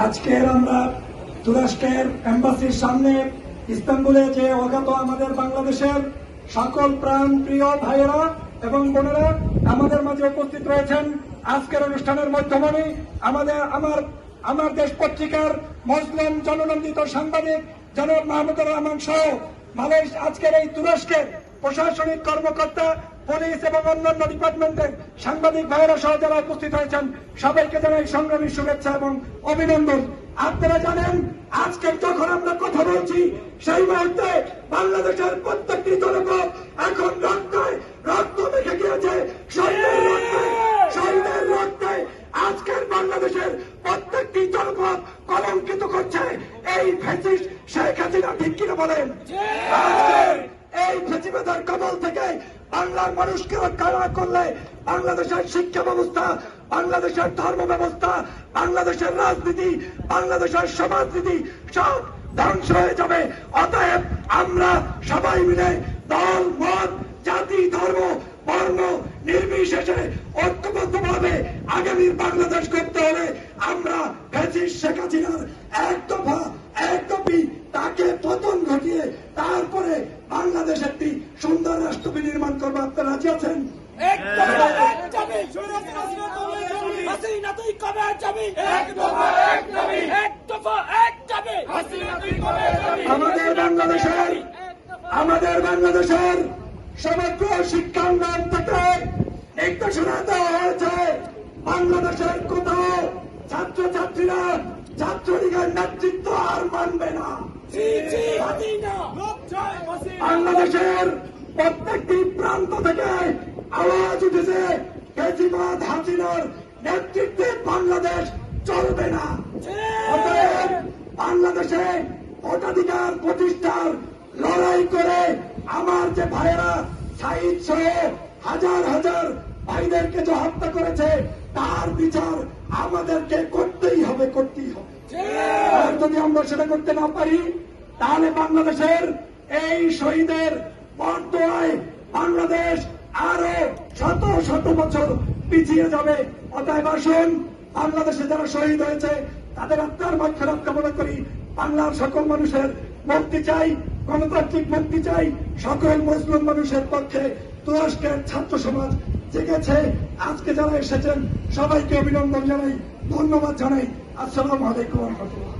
আজকের আমরা তুরস্কের এম্বাসির সামনে ইস্তাম্বুলে যে অজ্ঞাত আমাদের বাংলাদেশের সকল প্রাণ প্রিয় ভাইয়েরা এবং বোনেরা আমাদের মাঝে উপস্থিত রয়েছেন, আজকের অনুষ্ঠানের মাধ্যমে আমাদের, আমার আমার দেশ পত্রিকার মুসলিম জননন্দিত সাংবাদিক জনাব মাহমুদুর রহমান সহ। মালয়েশ আজকের এই তুরস্কের প্রশাসনিক কর্মকর্তা পুলিশ এবং অন্যান্য ডিপার্টমেন্টের সাংবাদিক ভাইয়েরা সহ যারা উপস্থিত হয়েছেন সবাইকে জানাই সংগ্রামী শুভেচ্ছা এবং অভিনন্দন। আপনারা জানেন আজকে যখন আমরা কথা বলছি সেই মুহূর্তে বাংলাদেশের প্রত্যেকটি জনপদ এখন রক্তে রক্ত দেখে গিয়েছে। শহীদের রক্তে শহীদের রক্তে আজকের বাংলাদেশের প্রত্যেকটি জনপদ কলঙ্কিত করছে। এই ফেসিস শেখ হাসিনা ঠিক কিনা বলেন? এই ফেসিবাদের কবল থেকে বাংলার মানুষকে রক্ষা না করলে বাংলাদেশের শিক্ষা ব্যবস্থা, বাংলাদেশের ধর্ম ব্যবস্থা, বাংলাদেশের রাজনীতি, বাংলাদেশের সমাজনীতি সব ধ্বংস হয়ে যাবে। অতএব আমরা সবাই মিলে দল, মত, জাতি, ধর্ম, বর্ণ নির্বিশেষে ঐক্যবদ্ধভাবে আগামীর বাংলাদেশ করতে হলে আমরা ফেসিস শেখ হাসিনার এক দফা, এক কপি তাকে পতন ঘটিয়ে তারপরে বাংলাদেশ একটি সুন্দর রাষ্ট্র নির্মাণ করব আপনারা রাজি আছেন? এক দফা এক দাবি হাসিনা তুই কবে যাবি এক দফা এক দাবি। এক দফা এক দাবি। হাসিনা তুই কবে যাবি আমাদের বাংলাদেশের আমাদের বাংলাদেশের সমগ্র শিক্ষাঙ্গন থেকে নির্দেশনা দেওয়া হয়েছে বাংলাদেশের কোথাও ছাত্রছাত্রীরা ছাত্রলীগের নেতৃত্ব আর মানবে না। জি জি হাসিনা। লোক বাংলাদেশের প্রত্যেকটি প্রান্ত থেকে আওয়াজ উঠেছে কেজিবাদ হাসিনার নেতৃত্বে বাংলাদেশ চলবে না। বাংলাদেশে ভোটাধিকার প্রতিষ্ঠার লড়াই করে আমার যে ভাইয়েরা সাইদ সহ হাজার হাজার ভাইদেরকে যে হত্যা করেছে, তার বিচার আমাদেরকে করতেই হবে করতেই হবে। আর যদি আমরা সেটা করতে না পারি, তাহলে বাংলাদেশের এই শহীদের বর্তমায় বাংলাদেশ আরও শত শত বছর পিছিয়ে যাবে। অতএব আসুন, বাংলাদেশে যারা শহীদ হয়েছে, তাদের আত্মার মাক্ষরাত কামনা করি। বাংলার সকল মানুষের মুক্তি চাই, গণতান্ত্রিক মুক্তি চাই। সকল মুসলিম মানুষের পক্ষে তুরস্কের ছাত্র সমাজ জেগেছে। আজকে যারা এসেছেন, সবাইকে অভিনন্দন জানাই, ধন্যবাদ জানাই। আসসালামু আলাইকুম রহমতুল্লাহ।